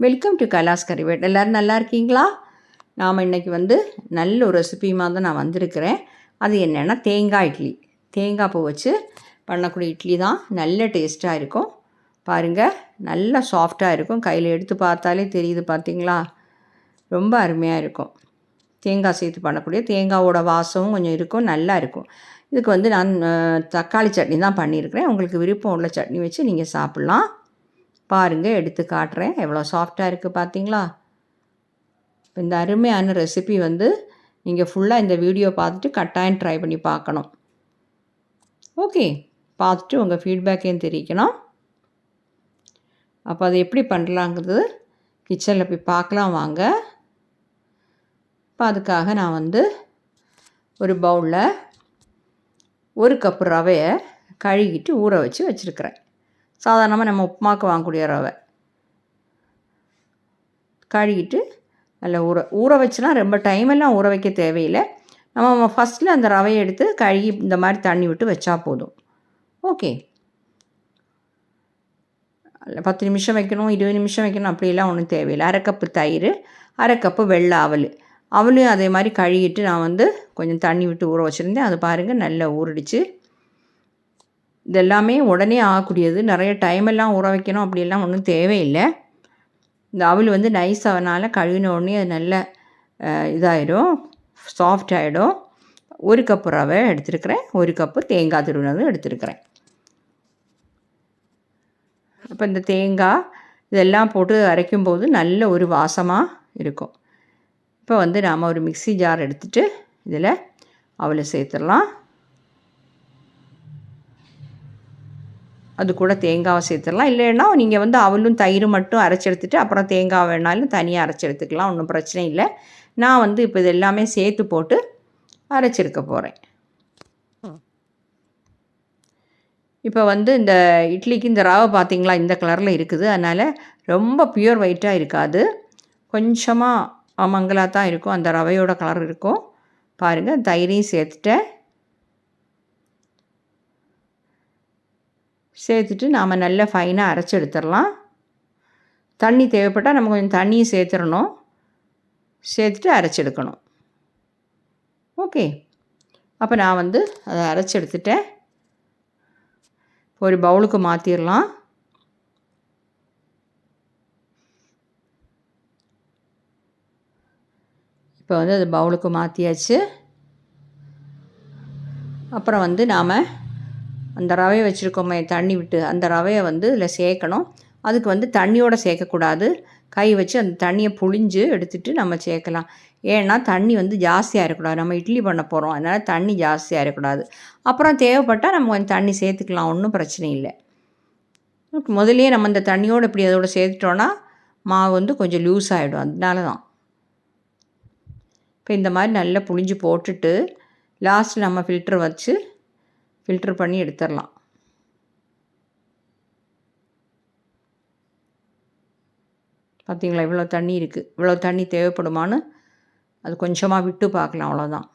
Welcome to Kailash கறிவேட் எல்லோரும் நல்லா இருக்கீங்களா? நாம் இன்றைக்கி வந்து நல்ல ஒரு ரெசிபியுமாக தான் நான் வந்திருக்கிறேன். அது என்னென்னா தேங்காய் இட்லி. தேங்காய் பூ வச்சு பண்ணக்கூடிய இட்லி தான் நல்ல டேஸ்ட்டாக இருக்கும். பாருங்கள் நல்லா சாஃப்டாக இருக்கும். கையில் எடுத்து பார்த்தாலே தெரியுது பார்த்தீங்களா ரொம்ப அருமையாக இருக்கும். தேங்காய் சேர்த்து பண்ணக்கூடிய தேங்காவோட வாசமும் கொஞ்சம் இருக்கும் நல்லா இருக்கும். இதுக்கு வந்து நான் தக்காளி சட்னி தான் பண்ணியிருக்கிறேன். உங்களுக்கு விருப்பம் உள்ள சட்னி வச்சு நீங்கள் சாப்பிட்லாம். பாருங்கள் எடுத்து காட்டுறேன். எவ்வளோ சாஃப்டாக இருக்குது பார்த்தீங்களா இந்த அருமையான ரெசிபி வந்து நீங்கள் ஃபுல்லாக இந்த வீடியோ பார்த்துட்டு கட்டாயம் ட்ரை பண்ணி பார்க்கணும். ஓகே பார்த்துட்டு உங்கள் ஃபீட்பேக்கையும் தெரிவிக்கணும். அப்போ அதை எப்படி பண்ணலாங்கிறது கிச்சனில் போய் பார்க்கலாம் வாங்க. இப்போ அதுக்காக நான் வந்து ஒரு பவுலில் ஒரு கப்பு ரவையை கழுகிட்டு ஊற வச்சு வச்சுருக்கிறேன். சாதாரணமாக நம்ம உப்புமாக்கு வாங்கக்கூடிய ரவை. கழுகிட்டு நல்லா ஊற ஊற வச்சுனா ரொம்ப டைம் எல்லாம் ஊற வைக்க தேவையில்லை. நம்ம ஃபஸ்ட்டில் அந்த ரவையை எடுத்து கழுகி இந்த மாதிரி தண்ணி விட்டு வச்சா போதும். ஓகே பத்து நிமிஷம் வைக்கணும் இருபது நிமிஷம் வைக்கணும் அப்படியெல்லாம் ஒன்றும் தேவையில்லை. அரை கப்பு தயிர் அரை கப்பு வெள்ளை அவல். அவளையும் அதே மாதிரி கழுகிட்டு நான் வந்து கொஞ்சம் தண்ணி விட்டு ஊற வச்சுருந்தேன். அது பாருங்கள் நல்லா ஊறிடுச்சு. இதெல்லாமே உடனே ஆகக்கூடியது. நிறைய டைம் எல்லாம் ஊற வைக்கணும். அப்படிலாம் ஒன்றும் தேவையில்லை. இந்த அவல் வந்து நைஸ் ஆகனால கழுவின உடனே அது நல்ல இதாயிடும். சாஃப்ட் ஆகிடும் ஒரு கப்பு ரவை எடுத்துருக்கிறேன். ஒரு கப்பு தேங்காய் துருவினதும் எடுத்துருக்கிறேன். அப்போ இந்த தேங்காய் இதெல்லாம் போட்டு அரைக்கும்போது நல்ல ஒரு வாசமாக இருக்கும். இப்போ வந்து நாம் ஒரு மிக்ஸி ஜார் எடுத்துட்டு இதில் அவளை சேர்த்துடலாம். அது கூட தேங்காவை சேர்த்துடலாம். இல்லைன்னா நீங்கள் வந்து அவலும் தயிர் மட்டும் அரைச்சி எடுத்துகிட்டு அப்புறம் தேங்காய் வேணாலும் தனியாக அரைச்சி எடுத்துக்கலாம். ஒன்றும் பிரச்சனை இல்லை. நான் வந்து இப்போ இது எல்லாமே சேர்த்து போட்டு அரைச்சிருக்க போகிறேன் இப்போ வந்து இந்த இட்லிக்கு இந்த ரவை பார்த்தீங்களா இந்த கலரில் இருக்குது. அதனால் ரொம்ப பியூர் ஒயிட்டாக இருக்காது. கொஞ்சமாக மங்களாக தான் இருக்கும். அந்த ரவையோட கலர் இருக்கும். பாருங்கள் தயிரையும் சேர்த்துட்டேன். சேர்த்துட்டு நாம் நல்லா ஃபைனாக அரைச்சி எடுத்துடலாம். தண்ணி தேவைப்பட்டால் நம்ம கொஞ்சம் தண்ணியும் சேர்த்துடணும். சேர்த்துட்டு அரைச்சி எடுக்கணும். ஓகே அப்போ நான் வந்து அதை அரைச்சி எடுத்துட்டேன். ஒரு பவுலுக்கு மாற்றிடலாம் இப்போ வந்து அது பவுலுக்கு மாற்றியாச்சு அப்புறம் வந்து நாம் அந்த ரவையை வச்சுருக்கோமே தண்ணி விட்டு அந்த ரவையை வந்து இதில் சேர்க்கணும். அதுக்கு வந்து தண்ணியோட சேர்க்கக்கூடாது. கை வச்சு அந்த தண்ணியை புழிஞ்சு எடுத்துட்டு நம்ம சேர்க்கலாம். ஏன்னா தண்ணி வந்து ஜாஸ்தியாக இருக்கக்கூடாது நம்ம இட்லி பண்ண போகிறோம் அதனால் தண்ணி ஜாஸ்தியாக இருக்கக்கூடாது அப்புறம் தேவைப்பட்டால் நம்ம கொஞ்சம் தண்ணி சேர்த்துக்கலாம் ஒன்றும் பிரச்சனை இல்லை. முதலே நம்ம இந்த தண்ணியோடு இப்படி அதோட சேர்த்துட்டோன்னா மாவு வந்து கொஞ்சம் லூஸ் ஆகிடும் அதனால தான் இப்போ இந்த மாதிரி நல்லா புழிஞ்சு போட்டுட்டு லாஸ்ட்டில் நம்ம ஃபில்டர் வச்சு ஃபில்டர் பண்ணி எடுத்துடலாம். பார்த்தீங்களா இவ்வளோ தண்ணி இருக்குது இவ்வளோ தண்ணி தேவைப்படுமான்னு அது கொஞ்சமாக விட்டு பார்க்கலாம் அவ்வளோதான்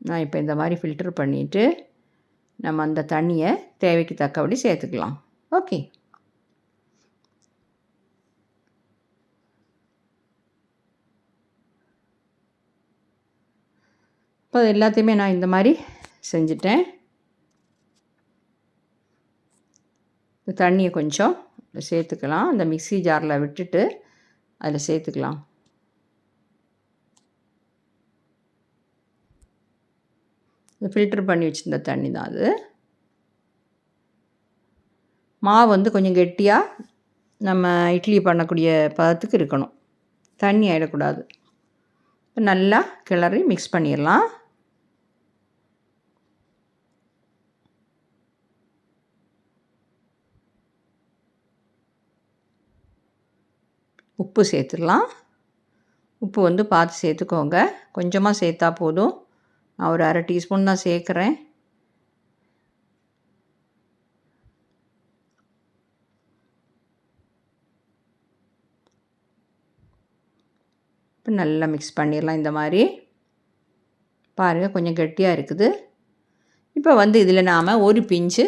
நான் இப்போ இந்த மாதிரி ஃபில்டர் பண்ணிவிட்டு நம்ம அந்த தண்ணியை தேவைக்கு தக்கபடி சேர்த்துக்கலாம். ஓகே இப்போ அது எல்லாத்தையுமே நான் இந்த மாதிரி செஞ்சுட்டேன். இந்த தண்ணியை கொஞ்சம் சேர்த்துக்கலாம். அந்த மிக்ஸி ஜாரில் விட்டுட்டு அதில் சேர்த்துக்கலாம். ஃபில்டர் பண்ணி வச்சுருந்த தண்ணி தான் அது. மாவு வந்து கொஞ்சம் கெட்டியாக நம்ம இட்லி பண்ணக்கூடிய பதத்துக்கு இருக்கணும். தண்ணி ஆகிடக்கூடாது இப்போ நல்லா கிளறி மிக்ஸ் பண்ணிடலாம். உப்பு சேர்த்துடலாம். உப்பு வந்து பார்த்து சேர்த்துக்கோங்க. கொஞ்சமாக சேர்த்தா போதும். நான் ஒரு அரை டீஸ்பூன் தான் சேர்க்குறேன். இப்போ நல்லா மிக்ஸ் பண்ணிடலாம் இந்த மாதிரி. பாருங்கள் கொஞ்சம் கெட்டியாக இருக்குது. இப்போ வந்து இதில் நாம் ஒரு பிஞ்சு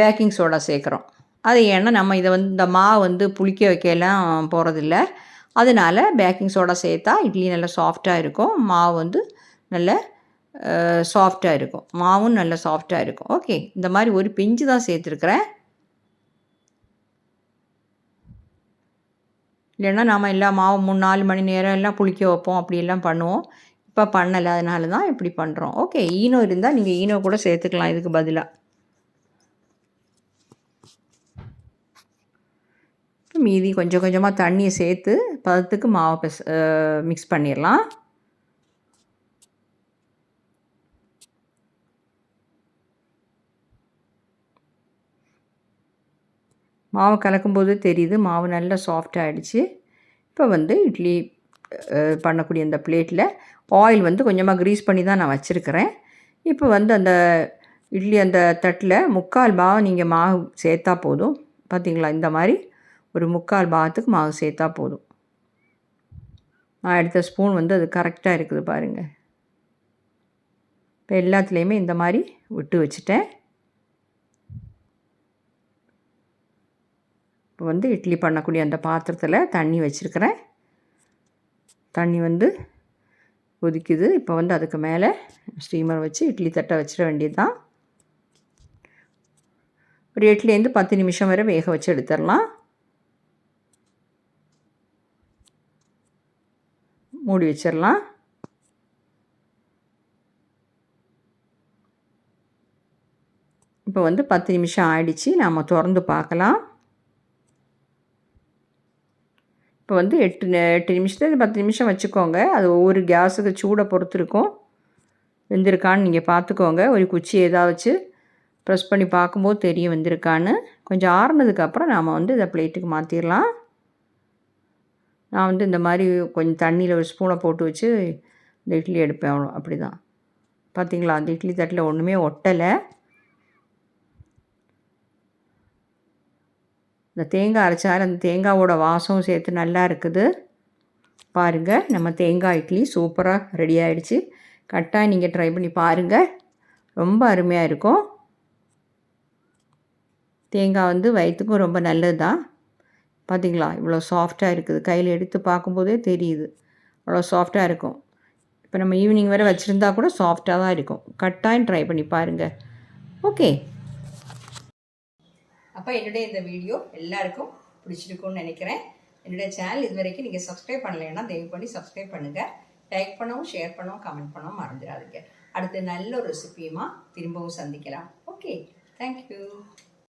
பேக்கிங் சோடா சேர்க்குறோம். அது ஏன்னா நம்ம இதை வந்து இந்த மாவு வந்து புளிக்க வைக்கலாம் போகிறதில்ல அதனால் பேக்கிங் சோடா சேர்த்தா இட்லி நல்லா சாஃப்டாக இருக்கும். மாவு வந்து நல்ல சாஃப்டாக இருக்கும். மாவும் நல்ல சாஃப்டாக இருக்கும். ஓகே இந்த மாதிரி ஒரு பிஞ்சு தான் சேர்த்துருக்குறேன். இல்லைன்னா நாம் எல்லா மாவு மூணு நாலு மணி நேரம் எல்லாம் புளிக்க வைப்போம். அப்படியெல்லாம் பண்ணுவோம். இப்போ பண்ணலை. அதனால தான் இப்படி பண்ணுறோம் ஓகே ஈனோ இருந்தால் நீங்கள் ஈனோ கூட சேர்த்துக்கலாம். இதுக்கு பதிலாக மீதி கொஞ்சம் கொஞ்சமாக தண்ணியை சேர்த்து பதத்துக்கு மாவை பெஸ் மிக்ஸ் பண்ணிடலாம் மாவு கலக்கும்போது தெரியுது மாவு நல்லா சாஃப்ட் ஆகிடுச்சு இப்போ வந்து இட்லி பண்ணக்கூடிய அந்த பிளேட்டில் ஆயில் வந்து கொஞ்சமாக க்ரீஸ் பண்ணி தான் நான் வச்சுருக்கிறேன். இப்போ வந்து அந்த இட்லி அந்த தட்டில் முக்கால் பாகம் நீங்கள் மாவு சேர்த்தா போதும். பார்த்தீங்களா இந்த மாதிரி ஒரு முக்கால் பாகத்துக்கு மாவு சேர்த்தா போதும். நான் எடுத்த ஸ்பூன் வந்து அது கரெக்டாக இருக்குது பாருங்கள் இப்போ எல்லாத்துலேயுமே இந்த மாதிரி விட்டு வச்சுட்டேன். இப்போ வந்து இட்லி பண்ணக்கூடிய அந்த பாத்திரத்தில் தண்ணி வச்சுருக்கிறேன். தண்ணி வந்து கொதிக்குது. இப்போ வந்து அதுக்கு மேலே ஸ்டீமர் வச்சு இட்லி தட்டை வச்சிட வேண்டியது தான் ஒரு எட்டுலேருந்து பத்து நிமிஷம் வரை வேக வச்சு எடுத்துடலாம். மூடி வச்சிடலாம் இப்போ வந்து பத்து நிமிஷம் ஆயிடுச்சு. நாம் திறந்து பார்க்கலாம். இப்போ வந்து எட்டு எட்டு நிமிஷத்துல பத்து நிமிஷம் வச்சுக்கோங்க. அது ஒவ்வொரு கேஸுக்கு சூடை பொறுத்து இருக்கும் வெந்திருக்கான்னு நீங்கள் பார்த்துக்கோங்க. ஒரு குச்சி ஏதாவது வச்சு ப்ரெஸ் பண்ணி பார்க்கும்போது தெரியும் வெந்திருக்கான்னு. கொஞ்சம் ஆறுனதுக்கப்புறம் நாம் வந்து இதை பிளேட்டுக்கு மாற்றிடலாம் நான் வந்து இந்த மாதிரி கொஞ்சம் தண்ணியில் ஒரு ஸ்பூனை போட்டு வச்சு இந்த இட்லி எடுப்பேன். அவ்வளோ அப்படி தான் பார்த்தீங்களா அந்த இட்லி தட்டில் ஒன்றுமே ஒட்டலை. இந்த தேங்காய் அரைச்சாலும் அந்த தேங்காவோட வாசம் சேர்த்து நல்லா இருக்குது. பாருங்கள் நம்ம தேங்காய் இட்லி சூப்பராக ரெடி ஆகிடுச்சு கரெக்டாக நீங்கள் ட்ரை பண்ணி பாருங்கள் ரொம்ப அருமையாக இருக்கும். தேங்காய் வந்து வயிற்றுக்கும் ரொம்ப நல்லது தான் பார்த்தீங்களா இவ்வளோ சாஃப்டாக இருக்குது. கையில் எடுத்து பார்க்கும்போதே தெரியுது. அவ்வளோ சாஃப்டாக இருக்கும். இப்போ நம்ம ஈவினிங் வரை வச்சுருந்தா கூட சாஃப்டாக தான் இருக்கும். கட்டாயம் ட்ரை பண்ணி பாருங்கள் ஓகே அப்போ என்னுடைய இந்த வீடியோ எல்லாருக்கும் பிடிச்சிருக்கும்னு நினைக்கிறேன். என்னுடைய சேனல் இது வரைக்கும் நீங்கள் சப்ஸ்கிரைப் பண்ணலைன்னா தயவு பண்ணி சப்ஸ்கிரைப் பண்ணுங்கள் லைக் பண்ணவும் ஷேர் பண்ணவும் கமெண்ட் பண்ணவும் மறந்துடாதீங்க. அடுத்து நல்ல ஒரு ரெசிபியுமா திரும்பவும் சந்திக்கலாம். Okay thank you